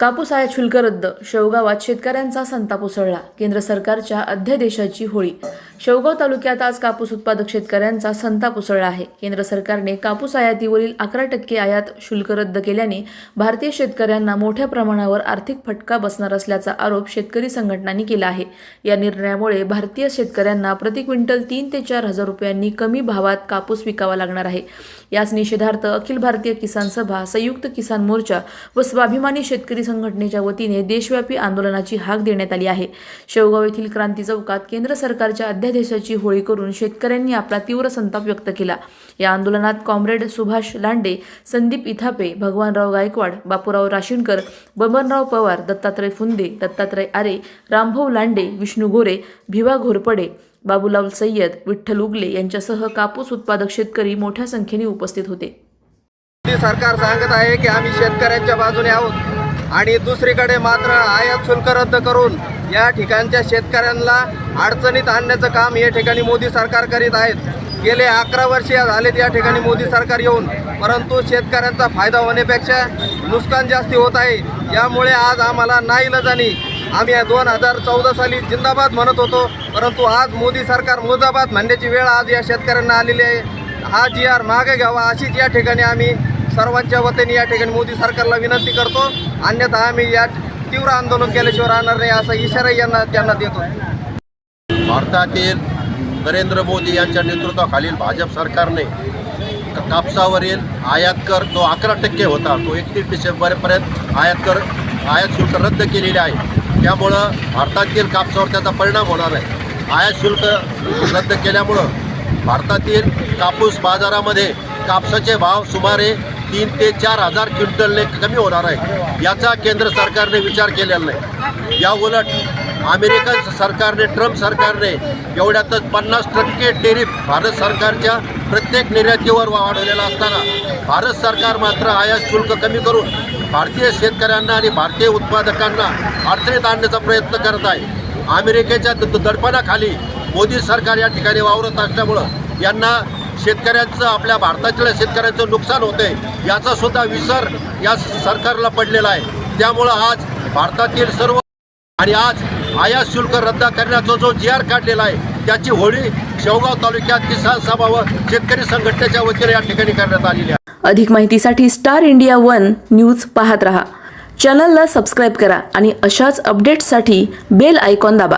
कापूस आयात शुल्क रद्द शेवगावात शेतकऱ्यांचा संताप उसळला केंद्र सरकारच्या अध्यादेशाची होळी शेवगाव तालुक्यात आज कापूस उत्पादक शेतकऱ्यांचा संताप उसळला आहे. केंद्र सरकारने कापूस आयातीवरील अकरा टक्के आयात शुल्क रद्द केल्याने भारतीय शेतकऱ्यांना मोठ्या प्रमाणावर आर्थिक फटका बसणार असल्याचा आरोप शेतकरी संघटनांनी केला आहे. या निर्णयामुळे भारतीय शेतकऱ्यांना प्रति क्विंटल तीन ते चार हजार रुपयांनी कमी भावात कापूस विकावा लागणार आहे. याच निषेधार्थ अखिल भारतीय किसान सभा संयुक्त किसान मोर्चा व स्वाभिमानी शेतकरी संघटनेच्या वतीने देशव्यापी आंदोलनाची हाक देण्यात आली आहे. शेवगाव येथील क्रांती चौकात केंद्र सरकारच्या अध्यादेशाची होळी करून शेतकऱ्यांनी आपला तीव्र संताप व्यक्त केला. या आंदोलनात कॉम्रेड सुभाष लांडे संदीप इथापे भगवानराव गायकवाड बापूराव राशीनकर बबनराव पवार दत्तात्रय फुंदे दत्तात्रय आरे रामभाऊ लांडे विष्णू गोरे भिवा घोरपडे बाबूलाल सय्यद विठ्ठल उगले यांच्यासह कापूस उत्पादक शेतकरी मोठ्या संख्येने उपस्थित होते. सरकार सांगत आहे की आम्ही शेतकऱ्यांच्या बाजूने आहोत आणि दुसरीकडे मात्र आयात शुल्क रद्द करून या ठिकाणच्या शेतकऱ्यांना अडचणीत आणण्याचं काम या ठिकाणी मोदी सरकार करीत आहेत. गेले अकरा वर्षे झालेत या ठिकाणी मोदी सरकार येऊन परंतु शेतकऱ्यांचा फायदा होण्यापेक्षा नुकसान जास्ती होत आहे. यामुळे आज आम्हाला नाईलाजानी आम्ही दोन हजार चौदा साली जिंदाबाद म्हणत होतो परंतु आज मोदी सरकार मुर्दाबाद म्हणण्याची वेळ आज या शेतकऱ्यांना आलेली आहे. हा जी आर मागे घ्यावा अशीच या ठिकाणी आम्ही सर्वांच्या वतीने या ठिकाणी मोदी सरकारला विनंती करतो. अन्यथा आम्ही या तीव्र आंदोलन केल्याशिवाय राहणार नाही असा इशारा यांना त्यांना देतो. भारतातील नरेंद्र मोदी यांच्या नेतृत्वाखालील भाजप सरकारने कापसावरील आयात कर जो अकरा टक्के होता तो एकतीस डिसेंबरपर्यंत आयात कर आयात शुल्क रद्द केलेले आहे. त्यामुळं भारतातील कापसावर त्याचा परिणाम होणार आहे आयात शुल्क रद्द केल्यामुळं भारतातील कापूस बाजारामध्ये कापसाचे भाव सुमारे तीन ते चार हजार क्विंटलने कमी होणार आहे. याचा केंद्र सरकारने विचार केलेला नाही. या उलट अमेरिकन सरकारने ट्रम्प सरकारने एवढ्यातच पन्नास टक्के टेरिफ भारत सरकारच्या प्रत्येक निर्यातीवर वाढवलेला असताना भारत सरकार मात्र आयात शुल्क कमी करून भारतीय शेतकऱ्यांना आणि भारतीय उत्पादकांना अडचणीत आणण्याचा प्रयत्न करत आहे. अमेरिकेच्या दडपणाखाली मोदी सरकार या ठिकाणी वावरत असल्यामुळं यांना शेतकऱ्यांचं आपल्या भारतातल्या शेतकऱ्यांचं नुकसान होते याचा सुद्धा विसर या सरकारला पडलेला आहे. त्यामुळं आज भारतातील सर्व आणि आज आयात शुल्क रद्द करण्याचा जो जी आर काढलेला आहे त्याची होळी शेवगाव तालुक्यात किसान सभा व शेतकरी संघटनेच्या वतीने या ठिकाणी करण्यात आलेली आहे. अधिक माहितीसाठी स्टार इंडिया वन न्यूज पाहत रहा. चॅनलला सबस्क्राईब करा आणि अशाच अपडेट्ससाठी बेल आयकॉन दाबा.